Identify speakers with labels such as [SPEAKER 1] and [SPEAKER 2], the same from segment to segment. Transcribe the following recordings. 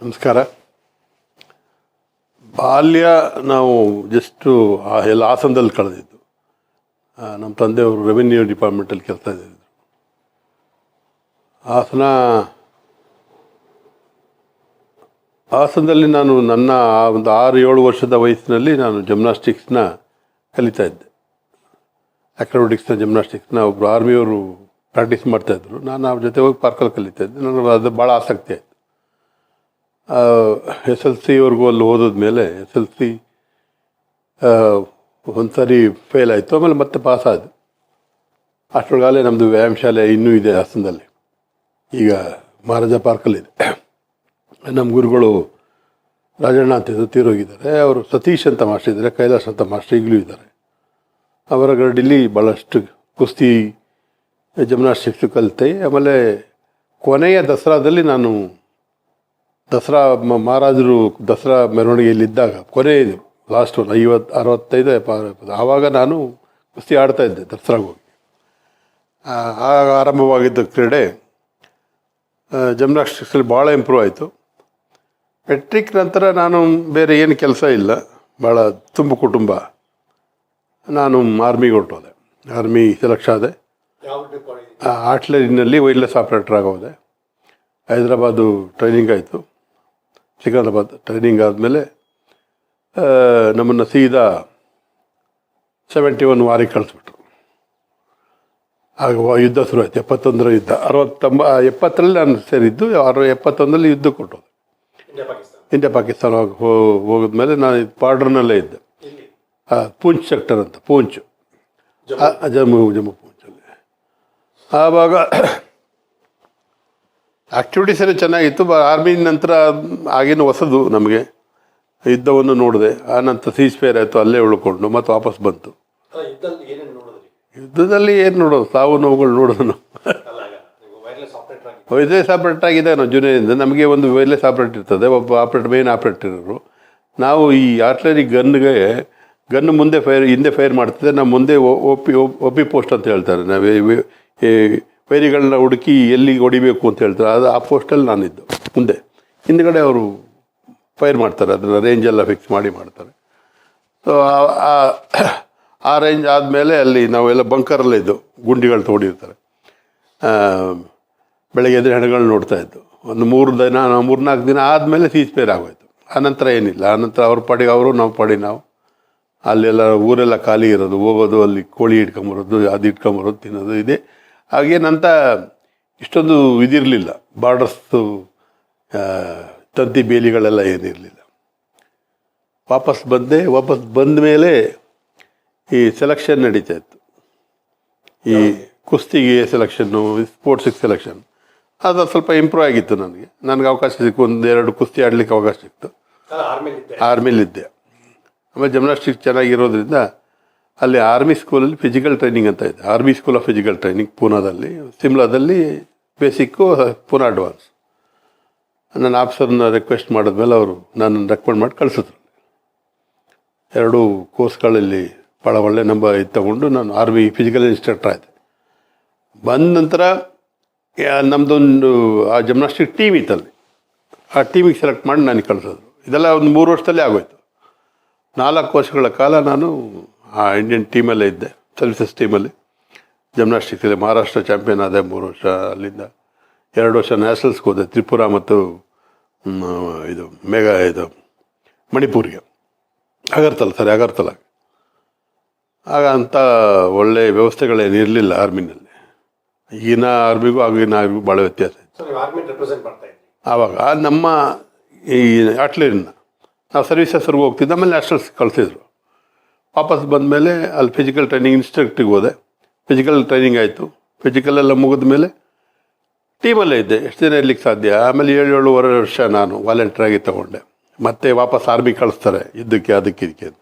[SPEAKER 1] ನಮಸ್ಕಾರ. ಬಾಲ್ಯ ನಾವು ಜಸ್ಟು ಆ ಎಲ್ಲ ಹಾಸನದಲ್ಲಿ ಕಳೆದಿದ್ದು. ನಮ್ಮ ತಂದೆಯವರು ರೆವಿನ್ಯೂ ಡಿಪಾರ್ಟ್ಮೆಂಟಲ್ಲಿ ಕೆಲಸ ಇದ್ದಿದ್ದು ಹಾಸನ, ಹಾಸನದಲ್ಲಿ ನಾನು ನನ್ನ ಒಂದು ಆರು ಏಳು ವರ್ಷದ ವಯಸ್ಸಿನಲ್ಲಿ ನಾನು ಜಿಮ್ನಾಸ್ಟಿಕ್ಸ್ನ ಕಲಿತಾ ಇದ್ದೆ. ಅಕ್ರೋಬಿಟಿಕ್ಸ್ನ ಜಿಮ್ನಾಸ್ಟಿಕ್ಸ್ನ ಒಬ್ಬರು ಆರ್ಮಿಯವರು ಪ್ರಾಕ್ಟೀಸ್ ಮಾಡ್ತಾಯಿದ್ರು ನಾನು ಅವ್ರ ಜೊತೆ ಹೋಗಿ ಪಾರ್ಕಲ್ಲಿ ಕಲಿತಾ ಇದ್ದೆ. ನನಗೆ ಅದು ಭಾಳ ಆಸಕ್ತಿ ಆಯಿತು. ಎಸ್ ಎಲ್ ಸಿವರೆಗೂ ಅಲ್ಲಿ ಓದಿದ್ಮೇಲೆ ಎಸ್ ಎಲ್ ಸಿ ಒಂದು ಸರಿ ಫೇಲ್ ಆಯಿತು. ಆಮೇಲೆ ಮತ್ತೆ ಪಾಸ್ ಆದ. ನಮ್ಮದು ವ್ಯಾಯಾಮ ಶಾಲೆ ಇನ್ನೂ ಇದೆ ಹಾಸನದಲ್ಲಿ. ಈಗ ಮಹಾರಾಜ ಪಾರ್ಕಲ್ಲಿದೆ ನಮ್ಮ ಗುರುಗಳು ರಾಜಣ್ಣ ಅಂತ ಇದ್ದು ತೀರೋಗಿದ್ದಾರೆ. ಅವರು ಸತೀಶ್ ಅಂತ ಮಾಸ್ಟರ್ ಇದ್ದಾರೆ ಕೈಲಾಸ್ ಅಂತ ಮಾಸ್ಟರ್ ಈಗಲೂ ಇದ್ದಾರೆ. ಅವರ ಗರಡಿಲಿ ಭಾಳಷ್ಟು ಕುಸ್ತಿ ಜಿಮ್ನಾಸ್ಟಿಕ್ಸ್ ಕಲಿತೆ. ಆಮೇಲೆ ಕೊನೆಯ ದಸರಾದಲ್ಲಿ ನಾನು ದಸರಾ ಮಹಾರಾಜರು ದಸರಾ ಮೆರವಣಿಗೆಯಲ್ಲಿದ್ದಾಗ ಕೊನೆಯದು ಲಾಸ್ಟ್ ಒಂದು ಐವತ್ತು ಅರವತ್ತೈದು ಆವಾಗ ನಾನು ಕುಸ್ತಿ ಆಡ್ತಾ ಇದ್ದೆ ದಸರಾಗೆ ಹೋಗಿ. ಆಗ ಆರಂಭವಾಗಿದ್ದ ಕ್ರೀಡೆ ಜಿಮ್ನಾಸ್ಟಿಕ್ಸಲ್ಲಿ ಭಾಳ ಇಂಪ್ರೂವ್ ಆಯಿತು. ಮೆಟ್ರಿಕ್ ನಂತರ ನಾನು ಬೇರೆ ಏನು ಕೆಲಸ ಇಲ್ಲ. ಭಾಳ ತುಂಬ ಕುಟುಂಬ. ನಾನು ಆರ್ಮಿಗೆ ಹೊರಟೋದೆ. ಆರ್ಮಿ ಸೆಲೆಕ್ಷನ್ ಆದೆ. ಆಟ್ಲರಿನಲ್ಲಿ ವೈರ್ಲೆಸ್ ಆಪ್ರೇಟರ್ ಆಗೋದೆ. ಹೈದ್ರಾಬಾದು ಟ್ರೈನಿಂಗ್ ಆಯಿತು. ಸಿಕಂದ್ರಾಬಾದ್ ಟ್ರೈನಿಂಗ್ ಆದಮೇಲೆ ನಮ್ಮನ್ನು ಸೀದಾ ಸೆವೆಂಟಿ ಒನ್ ವಾರಿಗೆ ಕಳಿಸ್ಬಿಟ್ರು. ಆಗ ಯುದ್ಧ ಶುರು ಆಯಿತು. ಎಪ್ಪತ್ತೊಂದರ ಯುದ್ಧ. ಅರವತ್ತೊಂಬ ಎಪ್ಪತ್ತರಲ್ಲಿ ನಾನು ಸೇರಿದ್ದು ಅರ ಎಪ್ಪತ್ತೊಂದರಲ್ಲಿ ಯುದ್ಧ ಕೊಟ್ಟೋದು ಇಂಡಿಯಾ ಪಾಕಿಸ್ತಾನ. ಹೋಗಿ ಹೋ- ಹೋಗಿದ್ಮೇಲೆ ನಾನು ಬಾರ್ಡ್ರ್ನಲ್ಲೇ ಇದ್ದೆ. ಪೂಂಚ್ ಸೆಕ್ಟರ್ ಅಂತ ಪೂಂಚ್. ಜಮ್ಮು ಜಮ್ಮು ಪೂಂಚಲ್ಲಿ. ಆವಾಗ ಆ್ಯಕ್ಟಿವಿಟೀಸ್ ಎಲ್ಲ ಚೆನ್ನಾಗಿತ್ತು ಬ ಆರ್ಮಿ ನಂತರ ಆಗಿನ ಹೊಸದು ನಮಗೆ. ಯುದ್ಧವನ್ನು ನೋಡಿದೆ ಆ ನಂತರ ಸೀಸ್ ಫೇರ್ ಆಯಿತು ಅಲ್ಲೇ ಉಳ್ಕೊಂಡು ಮತ್ತೆ ವಾಪಸ್ ಬಂತು.
[SPEAKER 2] ಯುದ್ಧದಲ್ಲಿ
[SPEAKER 1] ಏನು ನೋಡೋದು ಸಾವು ನೋವುಗಳು ನೋಡೋದು ನಾವು.
[SPEAKER 2] ಅಲ್ಲ ವೈರ್ಲೆಸ್ ಆಪರೇಟರ್
[SPEAKER 1] ಆಗಿದೆ ನಾವು ಜೂನಿಯರಿಂದ ನಮಗೆ ಒಂದು ವೈರ್ಲೆಸ್ ಆಪ್ರೇಟ್ ಇರ್ತದೆ ಒಬ್ಬ ಆಪ್ರೇಟ್ ಮೇನ್ ಆಪ್ರೇಟರ್ ಇರೋರು. ನಾವು ಈ ಆರ್ಟ್ಲರಿ ಗನ್ಗೆ ಗನ್ ಮುಂದೆ ಫೈರ್ ಹಿಂದೆ ಫೈರ್ ಮಾಡ್ತಿದ್ದೆ ನಾವು ಮುಂದೆ ಒಪ್ಪಿ ಒಪ್ಪಿ ಪೋಸ್ಟ್ ಅಂತ ಹೇಳ್ತಾರೆ ನಾವು ವೈರಿಗಳನ್ನ ಹುಡುಕಿ ಎಲ್ಲಿ ಹೊಡಿಬೇಕು ಅಂತ ಹೇಳ್ತಾರೆ. ಅದು ಆ ಪೋಸ್ಟಲ್ಲಿ ನಾನಿದ್ದು. ಮುಂದೆ. ಹಿಂದ್ಗಡೆ ಅವರು ಫೈರ್ ಮಾಡ್ತಾರೆ. ಅದನ್ನು ರೇಂಜ್ ಎಲ್ಲ ಫಿಕ್ಸ್ ಮಾಡಿ ಮಾಡ್ತಾರೆ. ಸೊ ಆ ರೇಂಜ್ ಆದಮೇಲೆ ಅಲ್ಲಿ ನಾವೆಲ್ಲ ಬಂಕರಲ್ಲೇ ಇದ್ದು. ಗುಂಡಿಗಳು ತೋಡಿರ್ತಾರೆ ಬೆಳಗ್ಗೆ ಎದ್ರೆ ಹೆಣಗಳು ನೋಡ್ತಾ ಇದ್ದು. ಒಂದು ಮೂರು ದಿನ, ಮೂರ್ನಾಲ್ಕು ದಿನ ಆದಮೇಲೆ ಸೀಸ್ ಪೇರ್ ಆಗೋಯ್ತು. ಆನಂತರ ಏನಿಲ್ಲ. ಆನಂತರ ಅವ್ರ ಪಾಡಿಗೆ ಅವರು, ನಾವು ಪಡಿ ನಾವು. ಅಲ್ಲೆಲ್ಲ ಊರೆಲ್ಲ ಖಾಲಿ ಇರೋದು. ಹೋಗೋದು, ಅಲ್ಲಿ ಕೋಳಿ ಇಟ್ಕೊಂಬರೋದು ಅದು ಇಟ್ಕೊಂಬರೋದು ತಿನ್ನೋದು, ಇದೆ. ಹಾಗೇನಂತ ಇಷ್ಟೊಂದು ಇದಿರಲಿಲ್ಲ. ಬಾರ್ಡರ್ಸ್ದು ತಂತಿ ಬೇಲಿಗಳೆಲ್ಲ ಏನಿರಲಿಲ್ಲ. ವಾಪಸ್ ಬಂದೆ ವಾಪಸ್ ಬಂದ ಮೇಲೆ ಈ ಸೆಲೆಕ್ಷನ್ ನಡೀತಾ ಇತ್ತು. ಈ ಕುಸ್ತಿಗೆ ಸೆಲೆಕ್ಷನ್ನು ಸ್ಪೋರ್ಟ್ಸಿಗೆ ಸೆಲೆಕ್ಷನ್ ಅದು ಸ್ವಲ್ಪ ಇಂಪ್ರೂವ್ ಆಗಿತ್ತು ನನಗೆ. ನನಗೆ ಅವಕಾಶ ಸಿಕ್ಕು ಒಂದು ಎರಡು ಕುಸ್ತಿ ಆಡಲಿಕ್ಕೆ ಅವಕಾಶ ಸಿಕ್ತು. ಆರ್ಮಿಲಿದ್ದೆ ಆಮೇಲೆ ಜಿಮ್ನಾಸ್ಟಿಕ್ ಚೆನ್ನಾಗಿರೋದ್ರಿಂದ ಅಲ್ಲಿ ಆರ್ಮಿ ಸ್ಕೂಲಲ್ಲಿ ಫಿಸಿಕಲ್ ಟ್ರೈನಿಂಗ್ ಅಂತ ಇದೆ. Army school of physical training ಪೂನಾದಲ್ಲಿ ಸಿಮ್ಲಾದಲ್ಲಿ ಬೇಸಿಕ್ಕು ಪೂನಾ ಅಡ್ವಾನ್ಸ್ ನನ್ನ ಆಫೀಸರ್ನ ರಿಕ್ವೆಸ್ಟ್ ಮಾಡಿದ್ಮೇಲೆ ಅವರು ನಾನು ರೆಕಮೆಂಡ್ ಮಾಡಿ ಕಳಿಸಿದ್ರು. ಎರಡು ಕೋರ್ಸ್ಗಳಲ್ಲಿ ಭಾಳ ಒಳ್ಳೆ ನಂಬರ್ ಇದು ತಗೊಂಡು ನಾನು ಆರ್ಮಿ ಫಿಸಿಕಲ್ ಇನ್ಸ್ಟ್ರಕ್ಟರ್ ಆಯಿತು ಬಂದ ನಂತರ ನಮ್ಮದೊಂದು ಆ ಜಿಮ್ನಾಸ್ಟಿಕ್ ಟೀಮ್ ಇತ್ತಲ್ಲಿ. ಆ ಟೀಮಿಗೆ ಸೆಲೆಕ್ಟ್ ಮಾಡಿ ನನಗೆ ಕಳಿಸೋದು ಇದೆಲ್ಲ ಒಂದು ಮೂರು ವರ್ಷದಲ್ಲೇ ಆಗೋಯ್ತು. ನಾಲ್ಕು ವರ್ಷಗಳ ಕಾಲ ನಾನು ಆ ಇಂಡಿಯನ್ ಟೀಮಲ್ಲೇ ಇದ್ದೆ. ಸರ್ವಿಸಸ್ ಟೀಮಲ್ಲಿ ಜಿಮ್ನಾಸ್ಟಿಕ್ಸಲ್ಲಿ ಮಹಾರಾಷ್ಟ್ರ ಚಾಂಪಿಯನ್ ಆದೆ ಮೂರು ವರ್ಷ ಅಲ್ಲಿಂದ. ಎರಡು ವರ್ಷ ನ್ಯಾಷನಲ್ಸ್ಗೆ ಹೋದೆ. ತ್ರಿಪುರ ಮತ್ತು ಇದು ಮೇಘ ಇದು ಮಣಿಪುರ್ಗೆ. ಅಗರ್ತಲ ಸರಿ ಅಗರ್ತಲ. ಆಗ ಅಂಥ ಒಳ್ಳೆ ವ್ಯವಸ್ಥೆಗಳೇನಿರಲಿಲ್ಲ ಆರ್ಮಿನಲ್ಲಿ ಈಗಿನ ಆರ್ಮಿಗೂ ಆಗಿನ ಆರ್ಮಿಗೂ ಭಾಳ ವ್ಯತ್ಯಾಸ
[SPEAKER 2] ಇತ್ತು.
[SPEAKER 1] ಆವಾಗ ನಮ್ಮ ಈ ಆಟ್ಲೇರಿನ ನಾವು ಸರ್ವಿಸಸ್ವರೆಗೂ ಹೋಗ್ತಿದ್ದೆ ಆಮೇಲೆ ನ್ಯಾಷನಲ್ಸ್ ಕಳಿಸಿದ್ರು. ವಾಪಸ್ ಬಂದಮೇಲೆ ಅಲ್ಲಿ ಫಿಸಿಕಲ್ ಟ್ರೈನಿಂಗ್ ಇನ್ಸ್ಟ್ರಕ್ಟಿಗೆ ಹೋದೆ. ಫಿಸಿಕಲ್ ಟ್ರೈನಿಂಗ್ ಆಯಿತು. ಫಿಸಿಕಲ್ ಎಲ್ಲ ಮುಗಿದ ಮೇಲೆ ಟೀಮಲ್ಲೇ ಇದ್ದೆ. ಎಷ್ಟು ದಿನ ಇರ್ಲಿಕ್ಕೆ ಸಾಧ್ಯ? ಆಮೇಲೆ ಏಳು, ಏಳುವರೆ ವರ್ಷ ನಾನು ವಾಲಂಟಿಯರಾಗಿ ತೊಗೊಂಡೆ. ಮತ್ತೆ ವಾಪಸ್ ಆರ್ಮಿ ಕಳಿಸ್ತಾರೆ. ಇದಕ್ಕೆ ಅದಕ್ಕೆ, ಇದಕ್ಕೆ ಅಂತ.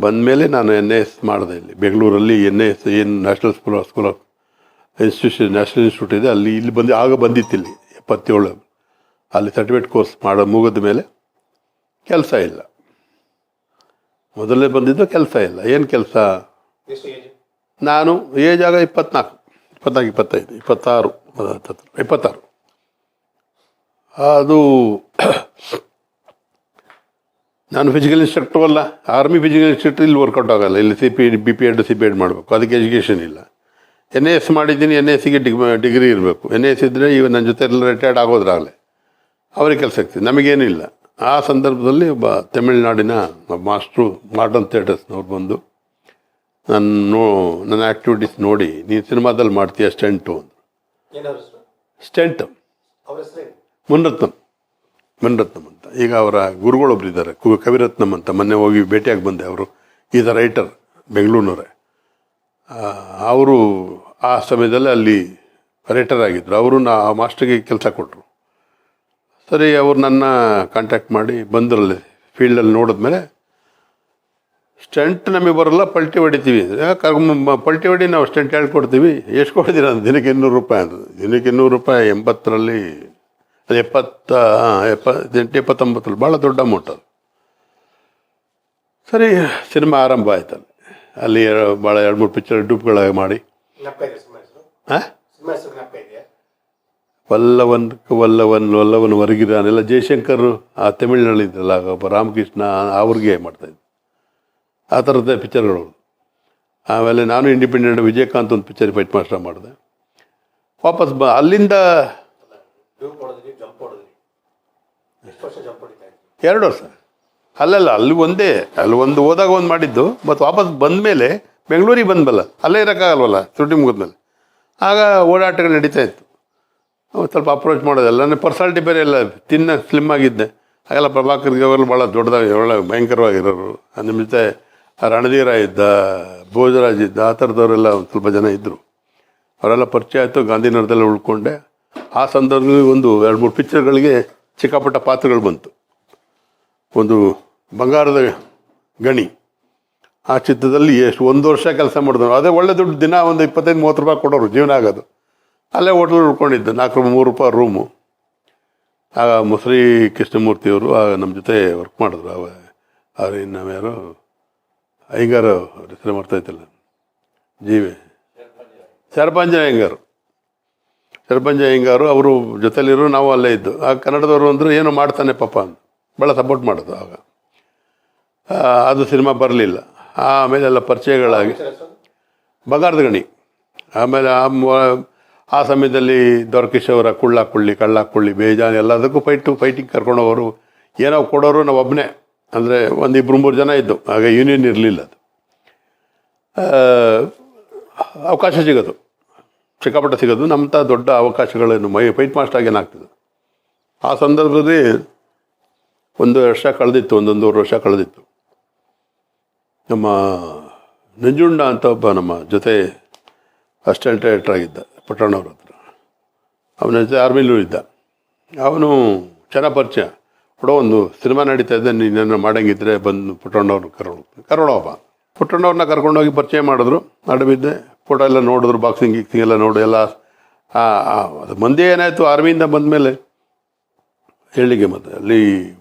[SPEAKER 1] ಬಂದಮೇಲೆ ನಾನು ಎನ್ ಎ ಎಸ್ ಮಾಡಿದೆ ಇಲ್ಲಿ. ಬೆಂಗಳೂರಲ್ಲಿ ಎನ್ ಎ ಎಸ್ ಏನು national school of school of institution national institute ಇದೆ. ಅಲ್ಲಿ ಇಲ್ಲಿ ಬಂದು, ಆಗ ಬಂದಿತ್ತು ಇಲ್ಲಿ ಎಪ್ಪತ್ತೇಳು. ಅಲ್ಲಿ ಸರ್ಟಿಫಿಕೇಟ್ ಕೋರ್ಸ್ ಮಾಡೋ ಮುಗಿದ ಮೇಲೆ ಕೆಲಸ ಇಲ್ಲ. ಮೊದಲೇ ಬಂದಿದ್ದು ಕೆಲಸ ಇಲ್ಲ. ಏನು ಕೆಲಸ? ನಾನು ಏಜ್ ಆಗ ಇಪ್ಪತ್ನಾಲ್ಕು. ಇಪ್ಪತ್ನಾಲ್ಕು ಇಪ್ಪತ್ತೈದು ಇಪ್ಪತ್ತಾರು ಇಪ್ಪತ್ತಾರು. ಅದು ನಾನು ಫಿಸಿಕಲ್ ಇನ್ಸ್ಟ್ರಕ್ಟರ್ ಅಲ್ಲ. ಆರ್ಮಿ ಫಿಸಿಕಲ್ ಇನ್ಸ್ಟ್ರಕ್ಟರ್ ಇಲ್ಲಿ ವರ್ಕೌಟ್ ಆಗಲ್ಲ. ಇಲ್ಲಿ C P B P Ed C P Ed ಮಾಡಬೇಕು. ಅದಕ್ಕೆ ಎಜುಕೇಷನ್ ಇಲ್ಲ. ಎನ್ ಎ ಎಸ್ ಮಾಡಿದ್ದೀನಿ ಎನ್ ಎ ಸಿಗೆ ಡಿಗ್ ಡಿಗ್ರಿ ಇರಬೇಕು. ಎನ್ ಎ ಎಸ್ ಇದ್ದರೆ ಈಗ ನನ್ನ ಜೊತೆ ಎಲ್ಲ ರಿಟೈರ್ಡ್ ಆಗೋದ್ರಾಗಲೇ ಅವ್ರಿಗೆ ಕೆಲಸ ಆಗ್ತದೆ ನಮಗೇನಿಲ್ಲ. ಆ ಸಂದರ್ಭದಲ್ಲಿ ಒಬ್ಬ ತಮಿಳುನಾಡಿನ ಮಾಸ್ಟ್ರು ಮಾಡರ್ನ್ ಥಿಯೇಟರ್ಸ್ನವ್ರು ಬಂದು ನನ್ನ ನೋ ನನ್ನ ಆ್ಯಕ್ಟಿವಿಟೀಸ್ ನೋಡಿ ನೀನು ಸಿನಿಮಾದಲ್ಲಿ ಮಾಡ್ತೀಯ ಸ್ಟೆಂಟು? ಅಂದರು. ಸ್ಟೆಂಟು? ಮುನ್ರತ್ನಂ. ಮುನ್ರತ್ನಂ ಅಂತ. ಈಗ ಅವರ ಗುರುಗಳೊಬ್ರು ಇದ್ದಾರೆ ಕವಿರತ್ನಂ ಅಂತ. ಮೊನ್ನೆ ಹೋಗಿ ಭೇಟಿಯಾಗಿ ಬಂದೆ ಅವರು. ಈಸ್ ಅ ರೈಟರ್ ಬೆಂಗಳೂರಿನವರೇ. ಅವರು ಆ ಸಮಯದಲ್ಲಿ ಅಲ್ಲಿ ರೈಟರ್ ಆಗಿದ್ದರು ಅವರು ನಾ ಆ ಮಾಸ್ಟ್ರಿಗೆ ಕೆಲಸ ಕೊಟ್ಟರು ಸರಿ ಅವ್ರು ನನ್ನ ಕಾಂಟ್ಯಾಕ್ಟ್ ಮಾಡಿ ಬಂದರಲ್ಲಿ ಫೀಲ್ಡಲ್ಲಿ ನೋಡಿದ್ಮೇಲೆ ಸ್ಟಂಟ್ ನಮಗೆ ಬರೋಲ್ಲ ಪಲ್ಟಿ ಹೊಡಿತೀವಿ. ಪಲ್ಟಿ ಹೊಡಿ ನಾವು ಸ್ಟಂಟ್ ಹೇಳ್ಕೊಡ್ತೀವಿ. ಎಷ್ಟು ಕೊಡ್ತೀರ? ದಿನಕ್ಕೆ ಇನ್ನೂರು ರೂಪಾಯಿ ಅಂತ ದಿನಕ್ಕೆ ಇನ್ನೂರು ರೂಪಾಯಿ ಎಂಬತ್ತರಲ್ಲಿ ಅದು ಎಪ್ಪತ್ತ ಎಪ್ಪತ್ತೆಂಟು ಎಪ್ಪತ್ತೊಂಬತ್ತರಲ್ಲಿ ಭಾಳ ದೊಡ್ಡ ಅಮೌಂಟ್ ಅದು. ಸರಿ ಸಿನಿಮಾ ಆರಂಭ ಆಯ್ತು ಅಲ್ಲಿ ಅಲ್ಲಿ ಭಾಳ ಎರಡು ಮೂರು ಪಿಕ್ಚರ್ ಡೂಪ್ಗಳಾಗಿ ಮಾಡಿ. ಹಾಂ
[SPEAKER 2] ಸಿನಿಮಾ ಹೆಸರು ನೆಪ ಇದೆಯಾ
[SPEAKER 1] ವಲ್ಲವನ್ ವಲ್ಲವನ್ ವಲ್ಲವನ್ ವರ್ಗಿರಾನೆಲ್ಲ ಜಯಶಂಕರ್ ಆ ತಮಿಳಿನಲ್ಲಿದ್ದಲ್ಲ ಒಬ್ಬ ರಾಮಕೃಷ್ಣ ಅವ್ರಿಗೆ ಮಾಡ್ತಾಯಿದ್ದೆ ಆ ಥರದ ಪಿಕ್ಚರ್ಗಳು ಆಮೇಲೆ ನಾನು ಇಂಡಿಪೆಂಡೆಂಟ್ ವಿಜಯಕಾಂತ್ ಒಂದು ಪಿಕ್ಚರ್ ಫೈಟ್ ಮಾಸ್ಟರ್ ಮಾಡಿದೆ. ವಾಪಸ್ ಬ ಅಲ್ಲಿಂದ ಎರಡು ವರ್ಷ. ಅಲ್ಲಲ್ಲ, ಅಲ್ಲಿ ಒಂದೇ, ಅಲ್ಲಿ ಒಂದು ಹೋದಾಗ ಒಂದು ಮಾಡಿದ್ದು ಮತ್ತು ವಾಪಸ್ ಬಂದಮೇಲೆ ಬೆಂಗಳೂರಿಗೆ ಬಂದ್ಬಲ್ಲ ಅಲ್ಲೇ ಇರೋಕ್ಕಾಗಲ್ವಲ್ಲ ಶೂಟಿ ಮುಗಿದ್ಮೇಲೆ. ಆಗ ಓಡಾಟಗಳು ನಡೀತಾ ಇತ್ತು. ಸ್ವಲ್ಪ ಅಪ್ರೋಚ್ ಮಾಡೋದಲ್ಲ. ನನ್ನ ಪರ್ಸನಾಲಿಟಿ ಬೇರೆ ಎಲ್ಲ ತಿನ್ನ ಸ್ಲಿಮ್ ಆಗಿದ್ದೆ. ಹಾಗೆಲ್ಲ ಪ್ರಭಾಕರ್ ಅವರು ಭಾಳ ದೊಡ್ಡದಾಗಿ ಒಳ್ಳೆ ಭಯಂಕರವಾಗಿರೋರು. ನಿಮ್ಮ ಜೊತೆ ರಣಧೀರ ಇದ್ದ, ಭೋಜರಾಜ್ ಇದ್ದ, ಆ ಥರದವರೆಲ್ಲ ಒಂದು ಸ್ವಲ್ಪ ಜನ ಇದ್ದರು ಅವರೆಲ್ಲ ಪರಿಚಯ ಆಯಿತು, ಗಾಂಧಿನಗರದಲ್ಲಿ ಉಳ್ಕೊಂಡೆ. ಆ ಸಂದರ್ಭದಲ್ಲಿ ಒಂದು ಎರಡು ಮೂರು ಪಿಕ್ಚರ್ಗಳಿಗೆ ಚಿಕ್ಕಪಟ್ಟ ಪಾತ್ರಗಳು ಬಂತು. ಒಂದು ಬಂಗಾರದ ಗಣಿ. ಆ ಚಿತ್ರದಲ್ಲಿ ಎಷ್ಟು, ಒಂದು ವರ್ಷ ಕೆಲಸ ಮಾಡಿದ್ರು ಅದೇ ಒಳ್ಳೆ ದುಡ್ಡು ದಿನ ಒಂದು ಇಪ್ಪತ್ತೈದು, ಮೂವತ್ತು ರೂಪಾಯಿ ಕೊಡೋರು, ಜೀವನ ಆಗೋದು. ಅಲ್ಲೇ ಹೋಟ್ಲಲ್ಲಿ ಉಳ್ಕೊಂಡಿದ್ದೆ. ನಾಲ್ಕು ಮೂರು ರೂಪಾಯಿ ರೂಮು. ಆಗ ಮುಸ್ರಿ ಕೃಷ್ಣಮೂರ್ತಿಯವರು ಆಗ ನಮ್ಮ ಜೊತೆ ವರ್ಕ್ ಮಾಡಿದ್ರು. ಅವ ಅವ್ರು ಇನ್ನು ಯಾರು? ಅಯ್ಯಂಗಾರು ರಚನೆ ಹೆಸರು ಮಾಡ್ತಾಯಿದ್ದಲ್ಲ ಜೀವಿ. ಶರಪಂಜ ಅಯ್ಯಂಗಾರು ಶರಪಂಜ ಅಯ್ಯಂಗಾರು ಅವರು ಜೊತೆಲಿರೋ, ನಾವು ಅಲ್ಲೇ ಇದ್ದು. ಆ ಕನ್ನಡದವರು ಅಂದರು, ಏನೋ ಮಾಡ್ತಾನೆ ಪಾಪ ಅಂತ ಭಾಳ ಸಪೋರ್ಟ್ ಮಾಡೋದು ಆಗ. ಅದು ಸಿನಿಮಾ ಬರಲಿಲ್ಲ. ಆಮೇಲೆ ಎಲ್ಲ ಪರಿಚಯಗಳಾಗಿ. ಬಗಾರದ ಗಣಿ ಆಮೇಲೆ ಆ ಆ ಸಮಯದಲ್ಲಿ ದೊರಕಿಶವರ ಕುಳ್ಳ ಕುಳ್ಳಿ, ಕಳ್ಳ ಕುಳ್ಳಿ, ಬೇಜಾನ್ ಎಲ್ಲದಕ್ಕೂ ಫೈಟು ಫೈಟಿಂಗ್ ಕರ್ಕೊಂಡವರು ಏನೋ ಕೊಡೋರು ನಾವು ಒಬ್ಬನೇ ಅಂದರೆ ಒಂದು ಇಬ್ಬರು ಮೂರು ಜನ ಇದ್ದು. ಆಗ ಯೂನಿಯನ್ ಇರಲಿಲ್ಲ ಅದು. ಅವಕಾಶ ಸಿಗೋದು. ಸಿಕ್ಕಾಪಟ್ಟೆ ಸಿಗೋದು. ನಮ್ಮಂಥ ದೊಡ್ಡ ಅವಕಾಶಗಳನ್ನು ಮೈ ಫೈಟ್ ಮಾಸ್ಟರ್ ಏನಾಗ್ತದೆ ಆ ಸಂದರ್ಭದಲ್ಲಿ ಒಂದು ವರ್ಷ ಕಳೆದಿತ್ತು, ಒಂದೊಂದೂವರೆ ವರ್ಷ ಕಳೆದಿತ್ತು. ನಮ್ಮ ನಂಜುಂಡ ಅಂತ ಒಬ್ಬ ನಮ್ಮ ಜೊತೆ ಅಸ್ಟೆಂಟ್ ಡೈರೆಕ್ಟರ್ ಆಗಿದ್ದ. ಪುಟ್ಟಣ್ಣವ್ರ ಹತ್ರ. ಅವನ ಜೊತೆ ಆರ್ಮಿಲೂ ಇದ್ದ. ಅವನು ಚೆನ್ನಾಗಿ ಪರಿಚಯ. ಕೊಡೋ ಒಂದು ಸಿನಿಮಾ ನಡೀತಾ ಇದ್ದೆ, ನೀನ ಮಾಡಂಗಿದ್ರೆ ಬಂದು ಪುಟ್ಟಣ್ಣವ್ರನ್ನ ಕರೋಣ ಕರೋಳಪ್ಪ ಪುಟ್ಟಣ್ಣವ್ರನ್ನ ಕರ್ಕೊಂಡೋಗಿ ಪರಿಚಯ ಮಾಡಿದ್ರು. ನಡುವಿದ್ದೆ ಫೋಟೋ ಎಲ್ಲ ನೋಡಿದ್ರು, ಬಾಕ್ಸಿಂಗ್, ಗಿಕ್ಸಿಂಗ್ ಎಲ್ಲ ನೋಡಿ, ಎಲ್ಲ ಅದು ಮಂದಿ ಏನಾಯಿತು, ಆರ್ಮಿಯಿಂದ ಬಂದಮೇಲೆ. ಹೇಳಿಗೆ ಮತ್ತೆ, ಅಲ್ಲಿ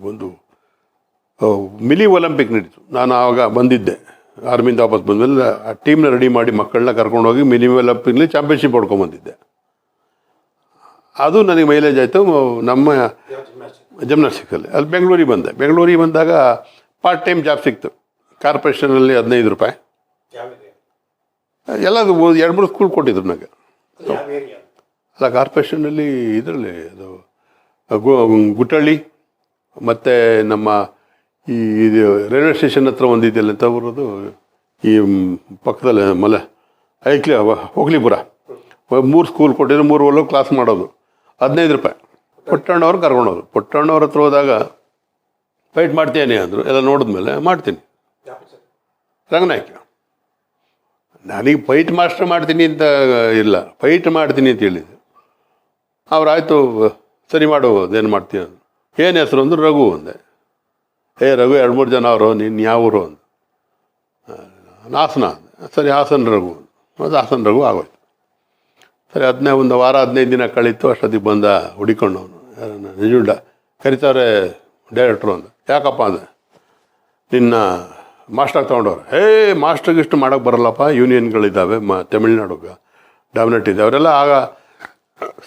[SPEAKER 1] ಒಂದು ಮಿಲಿ ಒಲಿಂಪಿಕ್ ನಡೀತು. ನಾನು ಆವಾಗ ಬಂದಿದ್ದೆ. ಆರ್ಮಿಯಿಂದ ವಾಪಸ್ ಬಂದಮೇಲೆ ಆ ಟೀಮ್ನ ರೆಡಿ ಮಾಡಿ ಮಕ್ಕಳನ್ನ ಕರ್ಕೊಂಡೋಗಿ ಮಿನಿ ಒಲಿಂಪಿಕ್ಲಿ ಚಾಂಪಿಯನ್ಶಿಪ್ ಹೊಡ್ಕೊಂಬಂದಿದ್ದೆ ಅದು ನನಗೆ ಮೈಲೇಜ್ ಆಯಿತು. ನಮ್ಮ ಜಿಮ್ನಾಸ್ಟಿಕ್ಸಲ್ಲಿ ಅಲ್ಲಿ ಬೆಂಗಳೂರಿಗೆ ಬಂದೆ. ಬೆಂಗಳೂರಿಗೆ ಬಂದಾಗ ಪಾರ್ಟ್ ಟೈಮ್ ಜಾಬ್ ಸಿಕ್ತು. ಕಾರ್ಪೊರೇಷನಲ್ಲಿ ಹದಿನೈದು ರೂಪಾಯಿ. ಎಲ್ಲ ಎರಡು ಮೂರು ಸ್ಕೂಲ್ ಕೊಟ್ಟಿದ್ರು ನನಗೆ. ಅಲ್ಲ ಕಾರ್ಪೊರೇಷನಲ್ಲಿ ಇದರಲ್ಲಿ ಅದು, ಗು- ಗುಟ್ಟಳ್ಳಿ, ಮತ್ತು ನಮ್ಮ ಈ ಇದು ರೈಲ್ವೆ ಸ್ಟೇಷನ್ ಹತ್ರ ಒಂದಿದೆಯಲ್ಲ ಅಂತ ಬರೋದು, ಈ ಪಕ್ಕದಲ್ಲಿ ಮಲೆ, ಐಕ್ಲಿ ಹೋಗ್ಲಿಪುರ. ಮೂರು ಸ್ಕೂಲ್ ಕೊಟ್ಟಿದ್ರು, ಮೂರು ಒಳ್ಳೆ ಕ್ಲಾಸ್ ಮಾಡೋದು. ಹದಿನೈದು ರೂಪಾಯಿ. ಪುಟ್ಟಣ್ಣವ್ರು ಕರ್ಕೊಂಡೋದ್ರು ಪೊಟ್ಟಣ್ಣವ್ರ ಹತ್ರ ಹೋದಾಗ ಫೈಟ್ ಮಾಡ್ತೇನೆ ಅಂದರು. ಎಲ್ಲ ನೋಡಿದ್ಮೇಲೆ, ಮಾಡ್ತೀನಿ. ರಂಗನಾಯ್ಕ, ನನಗೆ ಫೈಟ್ ಮಾಸ್ಟರ್ ಮಾಡ್ತೀನಿ ಅಂತ ಇಲ್ಲ. ಫೈಟ್ ಮಾಡ್ತೀನಿ ಅಂತ ಹೇಳಿದ್ದೆ. ಅವ್ರು, ಆಯಿತು, ಸರಿ ಮಾಡೋದು ಏನು ಮಾಡ್ತೀಯ. ಏನು ಹೆಸರು ಅಂದರು, ರಘು ಅಂದೆ. ಏ ರಘು, ಎರಡು ಮೂರು ಜನ ಅವರು, ನೀನು ಯಾವರು ಅಂದ ಸರಿ, ಹಾಸನ ರಘು. ಅದು ಹಾಸನ ರಘು ಆಗೋಯ್ತು. ಸರಿ ಹದಿನೈದು ಒಂದು ವಾರ, ಹದಿನೈದು ದಿನ ಕಳೀತು, ಅಷ್ಟೊತ್ತಿಗೆ ಬಂದ ಹುಡಿಕೊಂಡು ಅವನು ನಿಜುಂಡ. ಕರಿತಾರೆ ಡೈರೆಕ್ಟ್ರು ಅಂದ. ಯಾಕಪ್ಪ ಅಂದ? ನಿನ್ನ ಮಾಸ್ಟರ್ ತೊಗೊಂಡವ್ರು. ಹೇ ಇಷ್ಟು ಮಾಡೋಕೆ ಬರಲ್ಲಪ್ಪ. ಯೂನಿಯನ್ಗಳಿದ್ದಾವೆ, ಮ, ತಮಿಳ್ನಾಡುಗೆ. ಡಾಮಿನೇಟ್ ಇದೆ. ಅವರೆಲ್ಲ ಆಗ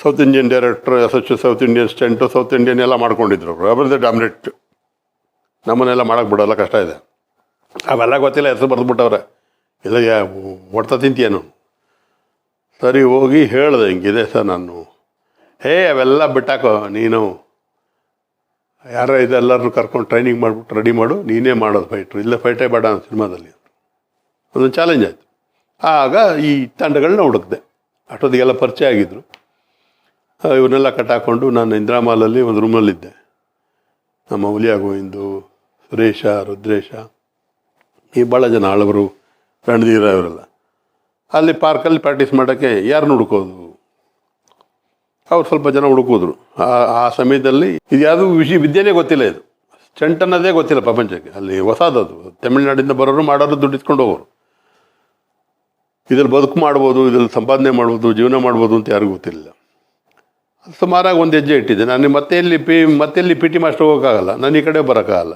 [SPEAKER 1] South Indian director H South Indian stunt South Indian ಎಲ್ಲ ಮಾಡ್ಕೊಂಡಿದ್ರು. ಅವರು ಅವರದ್ದೇ ಡಾಮಿನೇಟ್. ನಮ್ಮನ್ನೆಲ್ಲ ಮಾಡೋಕೆ ಬಿಡೋಲ್ಲ, ಕಷ್ಟ ಇದೆ. ಅವೆಲ್ಲ ಗೊತ್ತಿಲ್ಲ, ಹೆಸರು ಬರೆದ್ಬಿಟ್ಟವ್ರೆ. ಇಲ್ಲ, ಯಾ, ಹೊಡ್ತಾ ತಿಂತೀಯನು? ಸರಿ, ಹೋಗಿ ಹೇಳಿದೆ, ಹಿಂಗಿದೆ ಸರ್ ನಾನು. ಹೇ, ಅವೆಲ್ಲ ಬಿಟ್ಟಾಕೋ, ನೀನು. ಯಾರೋ ಇದೆಲ್ಲರನ್ನು ಕರ್ಕೊಂಡು ಟ್ರೈನಿಂಗ್ ಮಾಡಿಬಿಟ್ಟು ರೆಡಿ ಮಾಡು. ನೀನೇ ಮಾಡೋದು ಫೈಟ್ರು ಇಲ್ಲ ಫೈಟೇ ಬೇಡ ಸಿನಿಮಾದಲ್ಲಿ. ಒಂದು ಚಾಲೆಂಜ್ ಆಯಿತು. ಆಗ ಈ ತಂಡಗಳನ್ನ ಹುಡುಕ್ದೆ. ಅಷ್ಟೊತ್ತಿಗೆಲ್ಲ ಪರಿಚಯ ಆಗಿದ್ದರು ಇವನ್ನೆಲ್ಲ ಕಟ್ಟಾಕೊಂಡು ನಾನು ಇಂದಿರಾಮಾಲಲ್ಲಿ ಒಂದು ರೂಮಲ್ಲಿದ್ದೆ ನಮ್ಮ ಹುಲಿಯಾಗೋ ಗೋವಿಂದು ಸುರೇಶ ರುದ್ರೇಶ ಈ ಭಾಳ ಜನ ಹಳಬರು ರಣಧೀರ ಅವರೆಲ್ಲ. ಅಲ್ಲಿ ಪಾರ್ಕಲ್ಲಿ ಪ್ರಾಕ್ಟೀಸ್ ಮಾಡೋಕ್ಕೆ ಯಾರನ್ನ ಹುಡುಕೋದು? ಅವ್ರು ಸ್ವಲ್ಪ ಜನ ಹುಡುಕೋದ್ರು. ಆ ಸಮಯದಲ್ಲಿ ಇದು ಯಾವುದು ವಿಷಯ ವಿದ್ಯೆನೇ ಗೊತ್ತಿಲ್ಲ ಇದು. ಸ್ಟಂಟ್ ಅನ್ನೋದೇ ಗೊತ್ತಿಲ್ಲ ಪ್ರಪಂಚಕ್ಕೆ. ಅಲ್ಲಿ ಹೊಸದದು. ತಮಿಳ್ನಾಡಿಂದ ಬರೋರು ಮಾಡೋರು ದುಡ್ಡು ಇಟ್ಕೊಂಡು ಹೋಗೋರು. ಇದ್ರಲ್ಲಿ ಬದುಕು ಮಾಡ್ಬೋದು, ಇದ್ರಲ್ಲಿ ಸಂಪಾದನೆ ಮಾಡ್ಬೋದು, ಜೀವನ ಮಾಡ್ಬೋದು ಅಂತ ಯಾರಿಗೂ ಗೊತ್ತಿಲ್ಲ ಸುಮಾರಾಗಿ ಒಂದು ಹೆಜ್ಜೆ ಇಟ್ಟಿದ್ದೆ. ನಾನು ಮತ್ತೆ ಎಲ್ಲಿ ಪಿ, ಮತ್ತೆ ಇಲ್ಲಿ ಪಿ ಟಿ ಮಾಸ್ಟರ್ ಹೋಗೋಕ್ಕಾಗಲ್ಲ. ನಾನು ಈ ಕಡೆ ಬರೋಕ್ಕಾಗಲ್ಲ.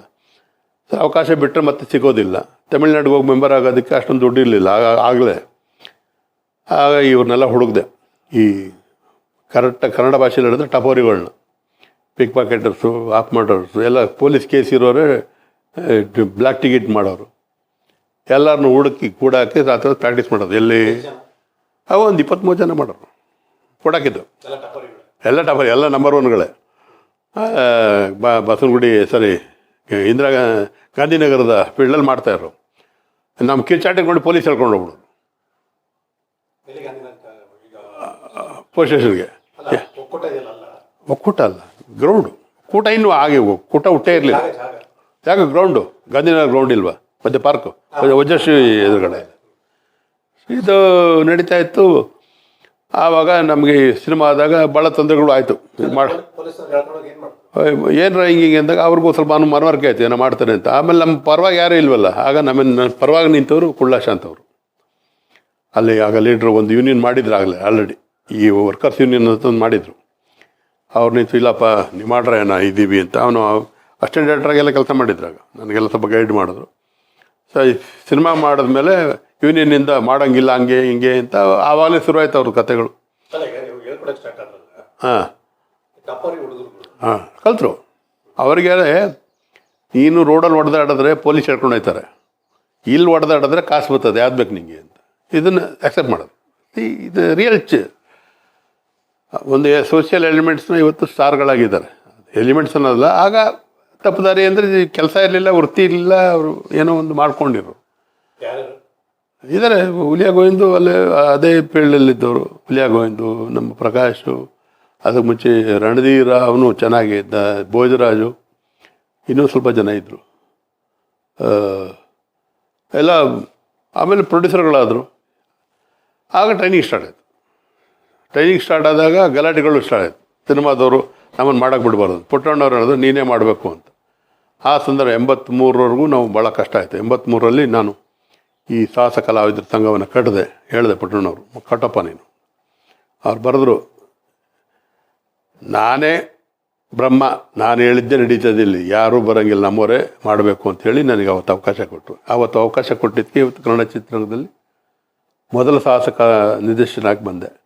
[SPEAKER 1] ಅವಕಾಶ ಬಿಟ್ಟರೆ ಮತ್ತೆ ಸಿಗೋದಿಲ್ಲ. ತಮಿಳ್ನಾಡಿಗೆ ಹೋಗಿ ಮೆಂಬರ್ ಆಗೋದಕ್ಕೆ ಅಷ್ಟೊಂದು ದುಡ್ಡು ಇರಲಿಲ್ಲ. ಆಗ ಆಗಲೇ. ಆಗ ಇವ್ರನ್ನೆಲ್ಲ ಹುಡುಕ್ದೆ. ಈ ಕರೆಕ್ಟ್ ಕನ್ನಡ ಭಾಷೆಯಲ್ಲಿ ಹೇಳಿದ್ರೆ ಟಪೋರಿಗಳನ್ನ ಪಿಕ್ ಪಾಕೆಟರ್ಸು ಆಫ್ ಮಾಡೋರ್ಸು ಎಲ್ಲ ಪೊಲೀಸ್ ಕೇಸ್ ಇರೋರೇ ಬ್ಲ್ಯಾಕ್ ಟಿಕೆಟ್ ಮಾಡೋರು. ಎಲ್ಲರನ್ನು ಹುಡುಕಿ ಕೂಡಾಕಿ ರಾತ್ರಿ ಪ್ರಾಕ್ಟೀಸ್ ಮಾಡೋದು. ಎಲ್ಲಿ? ಅವ ಒಂದು ಇಪ್ಪತ್ತ್ಮೂರು ಜನ ಮಾಡೋರು. ಕೊಡಾಕಿದ್ದು
[SPEAKER 2] ಎಲ್ಲ ಟಪೋರಿ
[SPEAKER 1] ಎಲ್ಲ ಟಪರ್ ಎಲ್ಲ ನಂಬರ್ ಒನ್ಗಳೇ ಬಸವನಗುಡಿ ಸರಿ ಇಂದಿರಾ ಗಾಂಧಿನಗರದ ಫೀಲ್ಡಲ್ಲಿ ಮಾಡ್ತಾಯಿದ್ರು ನಮ್ಮ ಕಿರ್ಚಾಟಿಗೆ ನೋಡಿ ಪೊಲೀಸ್ ಹೇಳ್ಕೊಂಡು
[SPEAKER 2] ಹೋಗ್ಬಿಡು.
[SPEAKER 1] ಪೊಲೀಸ್ ಸ್ಟೇಷನ್ಗೆ.
[SPEAKER 2] ಒಕ್ಕೂಟ ಅಲ್ಲ
[SPEAKER 1] ಗ್ರೌಂಡು. ಕೂಟ ಇನ್ನೂ ಹಾಗೆ ಕೂಟ ಹುಟ್ಟೇ ಇರಲಿಲ್ಲ. ಯಾಕ ಗ್ರೌಂಡು. ಗಾಂಧಿನಗರ ಗ್ರೌಂಡ್ ಇಲ್ವಾ? ಮತ್ತೆ ಪಾರ್ಕು. ವಜಶ್ರೀ ಎದುರುಗಡೆ. ಇದು ನಡೀತಾ ಇತ್ತು. ಆವಾಗ ನಮಗೆ ಸಿನಿಮಾ ಆದಾಗ ಭಾಳ ತೊಂದರೆಗಳು ಆಯಿತು. ಮಾಡಿ
[SPEAKER 2] ಪೊಲೀಸರು ಹೇಳ್ಕೊಂಡೋಗಿ ಏನು ಮಾಡ್ತಾರೆ
[SPEAKER 1] ಹಿಂಗೆ ಹಿಂಗೆ ಅಂದಾಗ ಅವ್ರಿಗೂ ಸ್ವಲ್ಪ ನಾನು ಮನವರಿಕೆ ಆಯ್ತು ಏನೋ ಮಾಡ್ತಾರೆ ಅಂತ. ಆಮೇಲೆ ನಮ್ಮ ಪರವಾಗಿ ಯಾರೂ ಇಲ್ವಲ್ಲ ಆಗ ನಮ್ಮ ನನ್ನ ಪರವಾಗಿ ನಿಂತವರು ಕುಳ್ಳಾಶಾಂತ್ ಅವರು ಅಲ್ಲಿ ಆಗ ಲೀಡ್ರು ಒಂದು ಯೂನಿಯನ್ ಮಾಡಿದ್ರು ಆಗಲೇ ಆಲ್ರೆಡಿ ಈ ವರ್ಕರ್ಸ್ ಯೂನಿಯನ್ ಅಂತ ಒಂದು ಮಾಡಿದರು. ಅವ್ರು ನಿಂತು ಇಲ್ಲಪ್ಪ ನೀವು ಮಾಡ್ರೆ ಏನೋ ಇದ್ದೀವಿ ಅಂತ. ಅವನು ಅಸ್ಟೆಂಟ್ ಡೈರೆಕ್ಟ್ರಾಗೆಲ್ಲ ಕೆಲಸ ಮಾಡಿದ್ರಾಗ ನನಗೆಲ್ಲ ಸ್ವಲ್ಪ ಗೈಡ್ ಮಾಡಿದ್ರು. ಸೊ ಸಿನಿಮಾ ಮಾಡಿದ್ಮೇಲೆ ಯೂನಿಯನ್ನಿಂದ ಮಾಡೋಂಗಿಲ್ಲ ಹಂಗೆ ಹಿಂಗೆ ಅಂತ ಆವಾಗಲೇ ಶುರುವಾಯ್ತು ಅವ್ರ ಕತೆಗಳು. ಹಾಂ. ಹಾಂ, ಕಲ್ತರು. ಅವರಿಗೆ ನೀನು ರೋಡಲ್ಲಿ ಹೊಡೆದಾಡಿದ್ರೆ ಪೊಲೀಸ್ ಹೇಳ್ಕೊಂಡು ಹೋಗ್ತಾರೆ ಇಲ್ಲಿ ಹೊಡೆದಾಡಿದ್ರೆ ಕಾಸು ಬರ್ತದೆ, ಯಾವ್ದು ಬೇಕು ನಿಂಗೆ ಅಂತ. ಇದನ್ನು ಆಕ್ಸೆಪ್ಟ್ ಮಾಡೋದು. ಇದು ರಿಯಲ್ ಚ ಒಂದು ಸೋಷಿಯಲ್ ಎಲಿಮೆಂಟ್ಸ್ನ ಇವತ್ತು ಸ್ಟಾರ್ಗಳಾಗಿದ್ದಾರೆ. ಎಲಿಮೆಂಟ್ಸ್ ಅನ್ನೋದಲ್ಲ, ಆಗ ತಪ್ಪದಾರಿ ಅಂದರೆ ಕೆಲಸ ಇರಲಿಲ್ಲ, ವೃತ್ತಿ ಇರಲಿಲ್ಲ, ಅವರು ಏನೋ ಒಂದು ಮಾಡ್ಕೊಂಡಿರು ಇದ್ದಾರೆ ಹುಲಿಯ ಗೋವಿಂದು, ಅಲ್ಲೇ, ಅದೇ ಫೀಲ್ಡಲ್ಲಿದ್ದವರು ಹುಲಿಯ ಗೋವಿಂದು, ನಮ್ಮ ಪ್ರಕಾಶು. ಅದಕ್ಕೆ ಮುಂಚೆ ರಣಧೀರ ಅವನು ಚೆನ್ನಾಗಿದ್ದ ಭೋಜರಾಜು, ಇನ್ನೂ ಸ್ವಲ್ಪ ಜನ ಇದ್ದರು ಎಲ್ಲ ಆಮೇಲೆ ಪ್ರೊಡ್ಯೂಸರ್ಗಳಾದರು. ಆಗ ಟ್ರೈನಿಂಗ್ ಸ್ಟಾರ್ಟ್ ಆಯಿತು. ಟ್ರೈನಿಂಗ್ ಸ್ಟಾರ್ಟ್ ಆದಾಗ ಗಲಾಟೆಗಳು ಸ್ಟಾರ್ಟ್ ಆಯಿತು. ಸಿನಿಮಾದವರು ನಮ್ಮನ್ನು ಮಾಡೋಕ್ಕೆ ಬಿಡಬಾರ್ದು. ಪುಟ್ಟಣ್ಣವ್ರು ಹೇಳಿದ್ರು ನೀನೇ ಮಾಡಬೇಕು ಅಂತ. ಆ ಸಂದರ್ಭ ಎಂಬತ್ತ್ಮೂರವರೆಗೂ ನಾವು ಭಾಳ ಕಷ್ಟ ಆಯಿತು. ಎಂಬತ್ತ್ಮೂರರಲ್ಲಿ ನಾನು ಈ ಸಾಹಸ ಕಲಾವಿದರ ಸಂಘವನ್ನು ಕಟ್ಟಿದೆ ಹೇಳಿದೆ ಪುಟ್ಟಣ್ಣವರು ಕಟ್ಟಪ್ಪ ನೀನು. ಅವ್ರು ಬರೆದ್ರು ನಾನೇ ಬ್ರಹ್ಮ, ನಾನು ಹೇಳಿದ್ದೆ ನಡೀತದೆ ಇಲ್ಲಿ ಯಾರೂ ಬರೋಂಗಿಲ್ಲ, ನಮ್ಮವರೇ ಮಾಡಬೇಕು ಅಂತ ಹೇಳಿ ನನಗೆ ಅವತ್ತು ಅವಕಾಶ ಕೊಟ್ಟರು ಆವತ್ತು ಅವಕಾಶ ಕೊಟ್ಟಿದ್ದಕ್ಕೆ ಇವತ್ತು ಕನ್ನಡ ಚಿತ್ರರಂಗದಲ್ಲಿ ಮೊದಲ ಸಾಹಸಕ ನಿರ್ದೇಶನಾಗಿ ಬಂದೆ.